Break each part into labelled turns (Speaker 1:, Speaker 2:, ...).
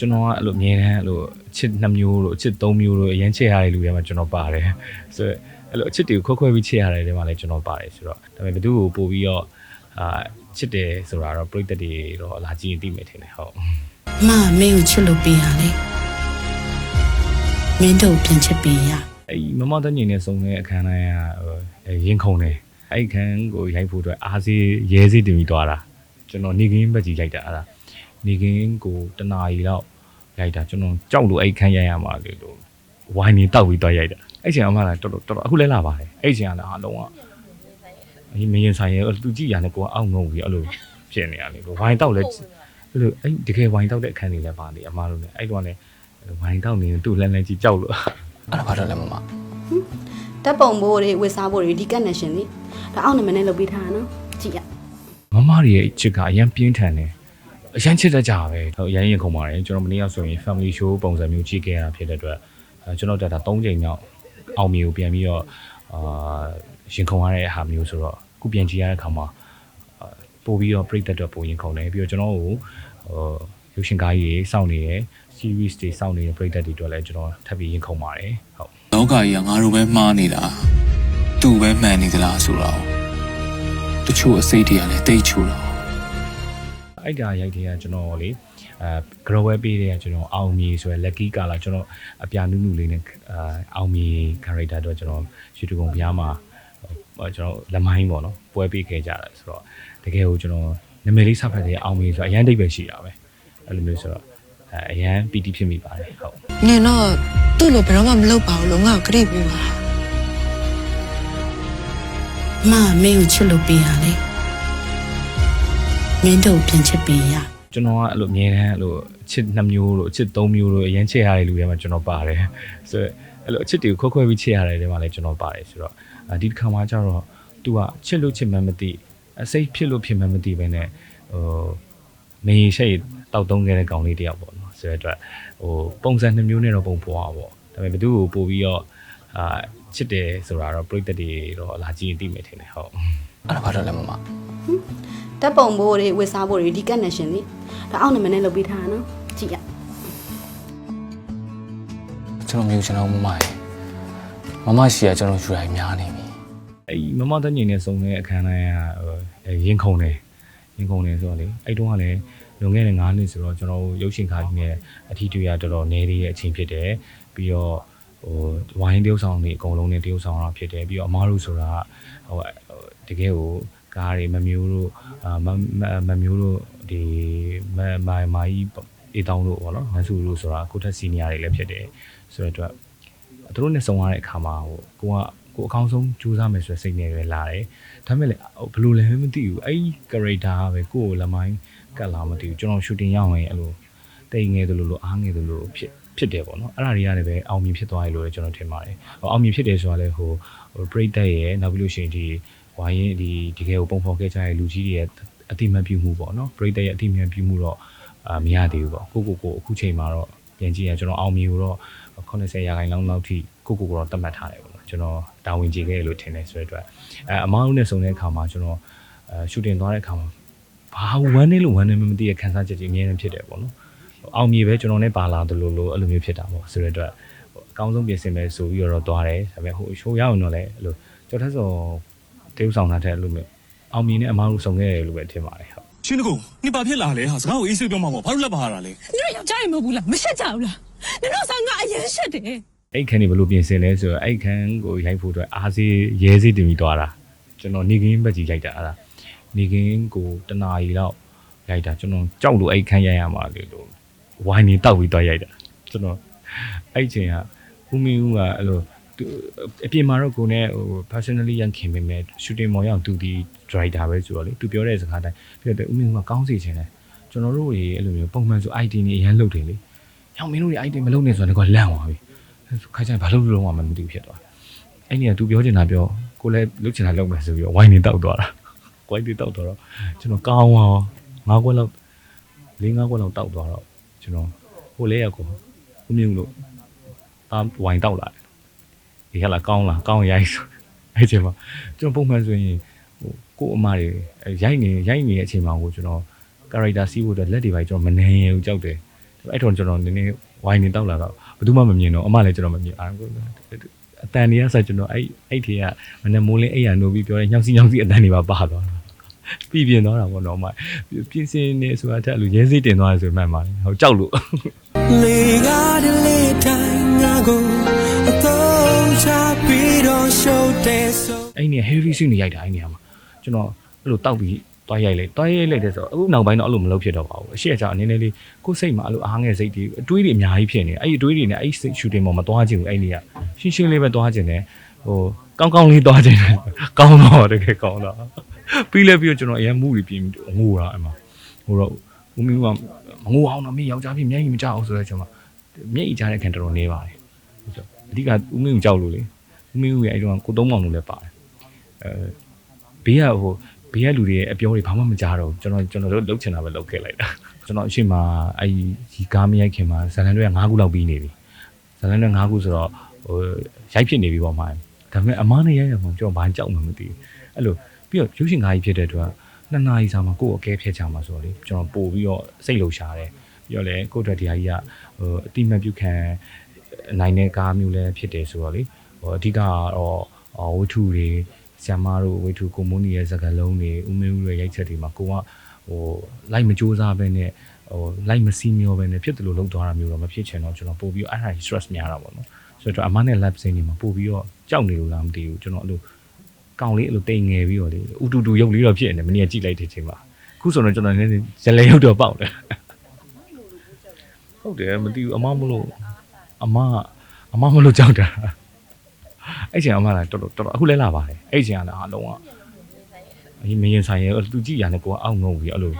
Speaker 1: ကျွန်တော်ကအဲ့လိုအမြဲတမ်းအဲ့လိုအချစ်နှစ်မျိုးလို့အချစ်သုံးမျိုးလို့အရင်ချစ်ရတဲ့လူတွေမှာကျွန်တော်ပါတယ်ဆိုတော့အဲ့လိုအချစ်တွေကိုခွဲခွဲပြီးချစ်ရတဲ့တွေမှာလည်းကျွန်တော်ပါတယ်ဆိုတော့ဒါပေမဲ့ဘယ်သူ့ကိုပို့ပြီးတော့အာချစ်တယ်ဆိုတာတော့ပြိတ္တတွေတော့လာကြည့်ရင်သိမယ်ထင်တယ်ဟုတ်
Speaker 2: မမင်းကိုချစ်လို့ပေးရလေမင်းတို့ပြန်ချစ်ပေးရ
Speaker 1: အဲ့ဒီမမတညင်နဲ့စုံတဲ့အခန်းတိုင်းကဟိုရင်ခုန်တယ်အဲ့ဒီခန်းကိုရိုက်ဖို့အတွက်အားစီရဲစီတင်ပြီးသွားတာကျွန်တော်နေကင်းဘက်ကြီးရိုက်တာအဲ့ဒါ နေကင်းကိုတနာရီလောက်ရိုက်တာကျွန်တော်ကြောက်လို့အဲ့ဒီခန်းရိုက်ရမှာလေလို့ဝိုင်းနေတောက်ပြီးသွားရိုက်တာအဲ့ချိန်အမှလည်းတော်တော်တော်တော်အခုလဲလာပါတယ်အဲ့ချိန်ကလည်းအားလုံးကအေးမရင်ဆိုင်ရဲသူကြည့်ရတယ်ကိုကအောက်ငုံပြီးအဲ့လိုဖြစ်နေရတယ်ဝိုင်းတောက်လဲအဲ့လိုအဲ့တကယ်ဝိုင်းတောက်တဲ့အခန်းတွေလည်းပါနေအမားလို့လည်းအဲ့တော့လည်းဝိုင်းတောက်နေသူ့လန်းလန်းကြီးကြောက်လို့
Speaker 3: အဲ့ဒါဘာလို့လဲမမ
Speaker 4: ဓာတ်ပုံဘိုးတွေဝစ်စားဘိုးတွေဒီကက်နေရှင်လေဒါအောက်နာမည်နဲ့လုပ်ပေးထားတာနော်ကြည့်ရ
Speaker 1: မမတွေရဲ့ချစ်ကအရင်ပြင်းထန်တယ် အရင်ချစ်တတ်ကြပဲဟုတ်အရင်ရင်ခုံပါတယ်ကျွန်တော်မနေ့ကဆိုရင် family show ပုံစံမျိုးကြည့်ခဲ့ရတာဖြစ်တဲ့အတွက်အဲကျွန်တော်တက်တာ3ချိန်မြောက်အောင်မြေကိုပြန်ပြီးတော့အာရင်ခုံရတဲ့ဟာမျိုးဆိုတော့ခုပြန်ကြည့်ရတဲ့အခါမှာအာပို့ပြီးတော့ပြိတ္တအတွက်ပိုရင်ခုံတယ်ပြီးတော့ကျွန်တော်ကိုဟိုရုပ်ရှင်ကားကြီးတွေစောင့်နေရယ် series တွေစောင့်နေတဲ့ပြိတ္တတွေအတွက်လည်းကျွန်တော်ထပ်ပြီးရင်ခုံပါတယ်ဟုတ်
Speaker 3: လောကကြီးကငါတို့ပဲမှားနေတာသူ့ပဲမှန်နေသလားဆိုတော့တချို့အစိတ်တွေကလည်းတိတ်ချူတော့
Speaker 1: အဲ့ဒါရိုက်တဲ့ကကျွန်တော်လေအဲ grow web ပေးတဲ့ကကျွန်တော်အောင်မြေဆိုရယ် lucky color ကျွန်တော်အပြာနုနုလေးနဲ့အာအောင်မြေ character တော့ကျွန်တော် YouTube ကုန်ပြားမှာဟိုကျွန်တော်လက်မိုင်းပေါ့နော်ပွဲပေးခဲ့ကြတယ်ဆိုတော့တကယ်ကိုကျွန်တော်နာမည်လေးစဖတ်တဲ့အောင်မြေဆိုအရန်တိတ်ပဲရှိတာပဲအဲ့လိုမျိုးဆိုတော့အဲအရန်ပီတိဖြစ်မိပါတယ်ဟုတ်
Speaker 5: နင်တော့သူ့လိုဘယ်တော့မှမလုပ်ပါဘူးလို့ငါ့ကိုကြည့်ပေးပါ
Speaker 2: မမင်းကိုချစ်လို့ပေးရလေ မင်းတို့ပြန်ချစ်ပေးရ
Speaker 1: ကျွန်တော်ကအဲ့လိုအမြဲတမ်းအဲ့လိုအချစ်နှစ်မျိုးလို့အချစ်သုံးမျိုးလို့အရင်ချစ်ရတဲ့လူတွေမှာကျွန်တော်ပါတယ်ဆိုတော့အဲ့လိုအချစ်တွေကိုခွဲခွဲပြီးချစ်ရတဲ့တွေမှာလည်းကျွန်တော်ပါတယ်ဆိုတော့အဒီတစ်ခါမှကျတော့ तू ကချစ်လို့ချစ်မှန်းမသိအစိတ်ဖြစ်လို့ဖြစ်မှန်းမသိပဲနဲ့ဟိုနေရှိတ်တောက်သုံးခဲ့တဲ့ကောင်လေးတယောက်ပေါ့နော်ဆိုတဲ့အတွက်ဟိုပုံစံနှစ်မျိုးနဲ့တော့ပုံပေါ်ပါပေါ့ဒါပေမဲ့ဘယ်သူ့ကိုပို့ပြီးတော့အာချစ်တယ်ဆိုတာတော့ပြိတ္တတွေတော့လာကြည့်ရင်သိမယ်ထင်တယ်ဟုတ်
Speaker 3: အဲ့ဒါဘာလို့လဲမမ
Speaker 4: ဓာတ်ပုံဘိုးတွေဝစ်စားဘိုးတွေဒီကက်နေရှင်လေဒါအောက်နာမည်နဲ့လုပ်ပေးထားတာနော်ကြည့်ရ
Speaker 3: ကျွန်တော်မျိုးကျွန်တော်မမရေမမရှိရကျွန်တော်ယူတိုင်းများနေပြီ
Speaker 1: အဲ့ဒီမမတညင်နဲ့စုံတဲ့အခန်းတိုင်းကဟိုရင်ခုန်တယ်ရင်ခုန်တယ်ဆိုတော့လေအဲ့တုန်းကလည်းလွန်ခဲ့တဲ့9နှစ်ဆိုတော့ကျွန်တော်တို့ရုပ်ရှင်ကားကြီးနဲ့အထီးတူရတော်တော်နေသေးတဲ့အချိန်ဖြစ်တယ်ပြီးတော့ဟိုဝိုင်းတရုပ်ဆောင်တွေအကုန်လုံးနဲ့တရုပ်ဆောင်တာဖြစ်တယ်ပြီးတော့အမားတို့ဆိုတာဟိုတကယ်ကို ကားတွေမမျိုးတို့အာမမမျိုးတို့ဒီမမမာကြီးအေးတောင်းတို့ပေါ့နော်မဆူတို့ဆိုတာကိုထက်စီနီယာတွေလည်းဖြစ်တယ်ဆိုတော့အတွက်သူတို့နဲ့ဆုံရတဲ့အခါမှာဟိုကိုကကိုအကောင်းဆုံးကြိုးစားမယ်ဆိုတဲ့စိတ်နဲ့ပဲလာတယ်ဒါပေမဲ့လည်းဟိုဘယ်လိုလဲမသိဘူးအဲ့ဒီ character ကပဲကိုကိုလက်မိုင်းကတ်လာမသိဘူးကျွန်တော် shooting ရောက်ရင်အဲ့လိုတိတ်ငယ်သလိုလိုအားငယ်သလိုလိုဖြစ်ဖြစ်တယ်ပေါ့နော်အဲ့ဒါတွေကလည်းပဲအောင်မြင်ဖြစ်သွားရလို့လည်းကျွန်တော်ထင်ပါတယ်ဟိုအောင်မြင်ဖြစ်တယ်ဆိုတာလည်းဟိုဟို break တက်ရဲ့နောက်ပြီးလို့ရှိရင်ဒီ ဝိုင်းရင်ဒီဒီကယ်ကိုပုံဖော်ခဲ့ကြတဲ့လူကြီးတွေရဲ့အတိမတ်ပြုမှုပေါ့နော် break တက်ရဲ့အတိမတ်ပြုမှုတော့အာမရသေးဘူးပေါ့ကိုကိုကိုအခုချိန်မှာတော့ပြန်ကြည့်ရင်ကျွန်တော်အောင်မြင်ကိုတော့80ရာခိုင်နှုန်းလောက်ထိကိုကိုကိုတော့တတ်မှတ်ထားတယ်ပေါ့နော်ကျွန်တော်တာဝန်ကျေခဲ့လို့ထင်တယ်ဆိုတဲ့အတွက်အဲအမားတို့နဲ့ဆုံတဲ့အခါမှာကျွန်တော်အဲရှူတင်သွားတဲ့အခါမှာဘာဝမ်းနေလို့ဝမ်းနေမသိတဲ့ခံစားချက်ကြီးအများကြီးဖြစ်တယ်ပေါ့နော်အောင်မြေပဲကျွန်တော်နဲ့ပါလာတယ်လို့လို့အဲ့လိုမျိုးဖြစ်တာပေါ့ဆိုတဲ့အတွက်အကောင်းဆုံးပြင်ဆင်မယ်ဆိုပြီးတော့သွားတယ်ဒါပေမဲ့ဟိုရှိုးရအောင်တော့လည်းအဲ့လိုကျော်ထက်စော တေးဥဆောင်တာတဲ့အဲ့လိုမျိုးအောင်မြေနဲ့အမားတို့ဆုံခဲ့တယ်လို့ပဲထင်ပါတယ်ဟုတ်
Speaker 6: ရှင်တကူနေပါဖြစ်လာလဲဟာစကားကိုအေးဆေးပြောမှာပေါ့ဘာလို့လက်ပါရတာလဲ
Speaker 5: နင်တို့ယောက်ျားရင်မဟုတ်ဘူးလားမရှက်ကြဘူးလားနင်တို့ဆောင်ငါအရင်ရှက်တယ်
Speaker 1: အဲ့ခန်းနေဘယ်လိုပြင်ဆင်လဲဆိုတော့အဲ့ခန်းကိုရိုက်ဖို့အတွက်အားစီရဲစီတင်ပြီးသွားတာကျွန်တော်နေကင်းဘက်ကြီးရိုက်တာအဲ့ဒါနေကင်းကိုတနာရီလောက်ရိုက်တာကျွန်တော်ကြောက်လို့အဲ့ခန်းရိုက်ရမှာလေလို့ဝိုင်းနေတောက်ပြီးသွားရိုက်တာကျွန်တော်အဲ့ချိန်ကဦးမင်းဦးကအဲ့လို သူအပြင်မှာတော့ကိုနဲ့ဟို personally ရန်ခင်ပေမဲ့ shooting မော်ရအောင်သူဒီ driver ပဲဆိုတော့လေသူပြောတဲ့စကားတိုင်းပြီးတော့ဦးမင်းဦးကကောင်းစီချင်တယ်ကျွန်တော်တို့တွေအဲ့လိုမျိုးပုံမှန်ဆို ID နေအရန်လုပ်တယ်လေ။အောင်မင်းတို့တွေ ID မလုပ်နေဆိုတော့လည်းကလန့်သွားပြီ။ခါကျရင်ဘာလို့လုံးဝမသိဘူးဖြစ်သွားအဲ့နေက तू ပြောချင်တာပြောကိုလည်းလုပ်ချင်တာလုပ်မယ်ဆိုပြီးတော့ဝိုင်းနေတောက်သွားတာဝိုင်းနေတောက်သွားတော့ကျွန်တော်ကောင်းအောင်ငါးခွက်လောက်လေးငါးခွက်လောက်တောက်သွားတော့ကျွန်တော်ဟိုလေးရောက်ကိုဦးမြင့်လို့တာဝိုင်းတောက်လာတယ် ဒီကလာကောင်းလားကောင်းရိုက်ဆိုအဲ့ချိန်မှာကျွန်တော်ပုံမှန်ဆိုရင်ဟိုကို့အမတွေရိုက်နေရိုက်နေတဲ့အချိန်မှာကိုကျွန်တော် character စီးဖို့အတွက်လက်တွေပိုင်းကျွန်တော်မနေရဘူးကြောက်တယ်ဒါအဲ့တော့ကျွန်တော်နည်းနည်းဝိုင်းနေတောက်လာတော့ဘယ်သူမှမမြင်တော့အမလည်းကျွန်တော်မမြင်အာအတန်တွေကဆက်ကျွန်တော်အဲ့အဲ့ထေကမနေ့မိုးလင်းအိမ်ရနိုးပြီးပြောတယ်ညောင်စီညောင်စီအတန်တွေပါပါသွားတာပြီးပြင်းသွားတာပေါ့နော်အမပြင်စင်နေဆိုတာတက်လို့ရဲစိတ်တင်သွားတယ်ဆိုမှန်ပါတယ်ဟိုကြောက်လို့
Speaker 7: လေကားတလေတိုင်းငါကို အဲ့
Speaker 1: ဒီ heavy scene တွေရိုက်တာအဲ့ဒီနေရာမှာကျွန်တော်အဲ့လိုတောက်ပြီးတွားရိုက်လိုက်တွားရိုက်လိုက်တဲ့ဆိုတော့အခုနောက်ပိုင်းတော့အဲ့လိုမလုပ်ဖြစ်တော့ပါဘူးအရှိအကျအနေနဲ့လေးကိုယ်စိတ်မှာအဲ့လိုအားငယ်စိတ်တွေအတွေးတွေအများကြီးဖြစ်နေအဲ့ဒီအတွေးတွေနဲ့အဲ့ဒီ shooting ပေါ်မှာတွားခြင်းဘူးအဲ့ဒီကရှင်းရှင်းလေးပဲတွားခြင်းတယ်ဟိုကောင်းကောင်းလေးတွားခြင်းတယ်ကောင်းတော့တကယ်ကောင်းတော့ပြီးလဲပြီးတော့ကျွန်တော်အရင်မှုတွေပြင်ငိုတာအဲ့မှာဟိုတော့ဦးမင်းကမငိုအောင်တော့မင်းယောက်ျားဖြစ်မျက်ရည်မကြောက်အောင်ဆိုတော့ကျွန်မမျက်ရည်ကြားတဲ့ခံတော်တော်နေပါတယ်အဓိကဦးမင်းကိုကြောက်လို့လေ ဦးမင်းရဲ့အဲ့တော့ကိုသုံးမောင်လို့လည်းပါတယ်အဲဘေးကဟိုဘေးကလူတွေရဲ့အပြောတွေဘာမှမကြားတော့ဘူးကျွန်တော်ကျွန်တော်တို့လှုပ်ချင်တာပဲလှုပ်ခဲ့လိုက်တာကျွန်တော်အရှိမအဲ့ဒီကားမရိုက်ခင်မှာဇလန်တွေက9ခုလောက်ပြီးနေပြီဇလန်တွေ9ခုဆိုတော့ဟိုရိုက်ဖြစ်နေပြီပေါ့မှာဒါပေမဲ့အမားနဲ့ရိုက်ရမှာကျွန်တော်ဘာကြောက်မှမသိဘူးအဲ့လိုပြီးတော့ရုပ်ရှင်ကားကြီးဖြစ်တဲ့အတွက်နှစ်နာရီစာမှာကိုယ့်အကဲဖြတ်ချမှာဆိုတော့လေကျွန်တော်ပို့ပြီးတော့စိတ်လှုပ်ရှားတယ်ပြီးတော့လေကိုယ့်အတွက်တရားကြီးကဟိုအတိမတ်ပြုခံနိုင်တဲ့ကားမျိုးလည်းဖြစ်တယ်ဆိုတော့လေဟို အဓိကကတော့ဝတ္ထုတွေဆ iam မတို့ဝတ္ထုကိုမွန်နီရဲ့စကားလုံးတွေဦးမင်းဦးရဲ့ရိုက်ချက်တွေမှာကိုကဟိုလိုက်မစူးစမ်းပဲနဲ့ဟိုလိုက်မစီးမျောပဲနဲ့ဖြစ်တယ်လို့လုပ်သွားတာမျိုးတော့မဖြစ်ချင်တော့ကျွန်တော်ပို့ပြီးတော့အဲ့ဒါ stress များတာပေါ့နော်ဆိုတော့အမနဲ့ lab စိနေမှာပို့ပြီးတော့ကြောက်နေလို့လားမသိဘူးကျွန်တော်အဲ့လိုကောင်းလေးအဲ့လိုတိမ်ငယ်ပြီးတော့လေဥတူတူရုပ်လေးတော့ဖြစ်နေတယ်မနေ့ကကြည့်လိုက်တဲ့ချိန်မှာအခုဆိုတော့ကျွန်တော်လည်းဇလဲရုပ်တော့ပေါက်တယ်ဟုတ်တယ်မသိဘူးအမမလို့အမအမမလို့ကြောက်တာ အဲ့ချိန်အမလည်းတော်တော်တော်အခုလဲလာပါတယ်အဲ့ချိန်ကလည်းအလုံးကအရင်မရင်ဆိုင်ရသူကြည့်ရတယ်ကိုကအောက်ငုံပြီးအဲ့လို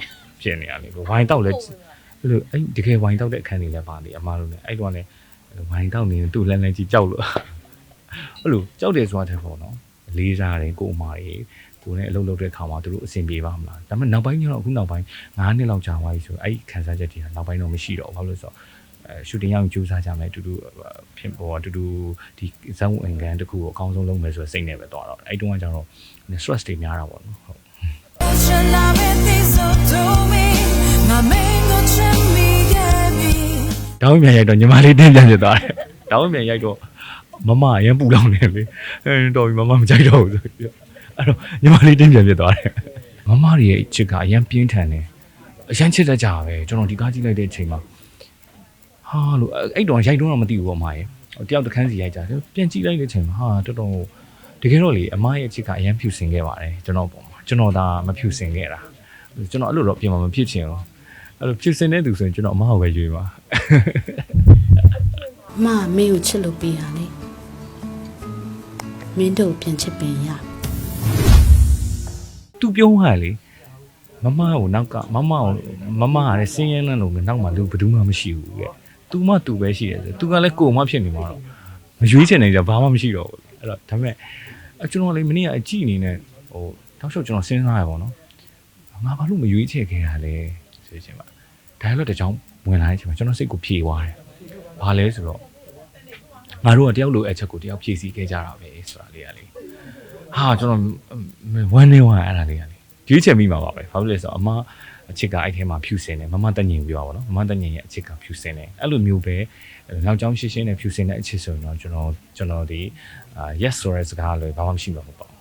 Speaker 1: ဖြစ်နေရတယ်ဝိုင်းတောက်လဲအဲ့လိုအဲ့တကယ်ဝိုင်းတောက်တဲ့အခန်းတွေလည်းပါနေအမားတို့လည်းအဲ့တော့လည်းဝိုင်းတောက်နေသူ့လန်းလန်းကြီးကြောက်လို့အဲ့လိုကြောက်တယ်ဆိုတာတဲ့ပေါ့နော်လေးစားတယ်ကိုအမားကြီးကိုနဲ့အလုပ်လုပ်တဲ့ခါမှာသူတို့အဆင်ပြေပါမလားဒါပေမဲ့နောက်ပိုင်းကျတော့အခုနောက်ပိုင်း9နှစ်လောက်ကြာသွားပြီဆိုအဲ့ခံစားချက်တွေကနောက်ပိုင်းတော့မရှိတော့ဘူးဘာလို့လဲဆိုတော့အဲ ရှူတင်ရောက်ကြိုးစားကြမယ်အတူတူဖြစ်ပေါ်အတူတူဒီဇောင်းအင်ကန်တစ်ခုကိုအကောင်းဆုံးလုပ်မယ်ဆိုတဲ့စိတ်နဲ့ပဲသွားတော့အဲ့တုန်းကကျတော့ stress တွေများတာပေါ့နော်ဟုတ် တောင်းပြန်ရိုက်တော့ညီမလေးတင်းပြန်ဖြစ်သွားတယ်။တောင်းပြန်ရိုက်တော့မမအရင်ပူလောင်နေလေ။အဲတော်ပြီမမမကြိုက်တော့ဘူးဆိုပြီးတော့အဲ့တော့ညီမလေးတင်းပြန်ဖြစ်သွားတယ်။မမတွေရဲ့ချစ်ကအရင်ပြင်းထန်တယ်။အရင်ချစ်တတ်ကြပဲကျွန်တော်ဒီကားကြည့်လိုက်တဲ့အချိန်မှာ ဟာလို့အဲ့တော့ရိုက်တော့မသိဘူးပေါ့အမရဲ့။တယောက်တစ်ခန်းစီရိုက်ကြတယ်ပြန်ကြည့်လိုက်တဲ့အချိန်မှာဟာတော်တော်တကယ်တော့လေအမရဲ့ချစ်ကအရင်ဖြူစင်ခဲ့ပါတယ်ကျွန်တော်ပုံမှာကျွန်တော်ဒါမဖြူစင်ခဲ့တာကျွန်တော်အဲ့လိုတော့ပြင်မှာမဖြစ်ချင်ဘူးအဲ့လိုဖြူစင်တဲ့သူဆိုရင်ကျွန်တော်အမကိုပဲရွေးပါ
Speaker 2: အမမင်းကိုချစ်လို့ပေးရလေမင်းတို့ပြန်ချစ်ပင်ရ
Speaker 1: သူပြုံးဟာလေမမကိုနောက်ကမမကိုမမကလည်းစင်းရဲနှံ့လို့နောက်မှလူဘယ်သူမှမရှိဘူးကဲ သူမှသူပဲရှိတယ်ဆိုသူကလည်းကိုယ်မှဖြစ်နေမှာတော့မရွေးချင်နေကြဘာမှမရှိတော့ဘူးအဲ့တော့ဒါပေမဲ့အကျွန်တော်လေမနေ့ကအကြည့်အနေနဲ့ဟိုတောက်လျှောက်ကျွန်တော်စဉ်းစားရပါတော့ငါဘာလို့မရွေးချယ်ခဲ့ရလဲဆိုချင်ပါ dialogue တစ်ကြောင်းဝင်လာတဲ့အချိန်မှာကျွန်တော်စိတ်ကိုဖြေသွားတယ်ဘာလဲဆိုတော့ငါတို့ကတယောက်လိုအချက်ကိုတယောက်ဖြည့်ဆည်းခဲ့ကြတာပဲဆိုတာလေးကလေဟာကျွန်တော်ဝမ်းနေဝမ်းအဲ့ဒါလေးကလေရွေးချယ်မိမှာပါပဲဘာလို့လဲဆိုတော့အမ အချစ်ကအဲ့ထဲမှာဖြူစင်တယ်မမတက်ညင်ပြောပါတော့မမတက်ညင်ရဲ့အချစ်ကဖြူစင်တယ်အဲ့လိုမျိုးပဲနောက်ကျောင်းရှင်းရှင်းနဲ့ဖြူစင်တဲ့အချစ်ဆိုရင်တော့ကျွန်တော်ကျွန်တော်ဒီအာ yes ဆိုတဲ့စကားလည်းဘာမှမရှိမှာမဟုတ်ပါဘူး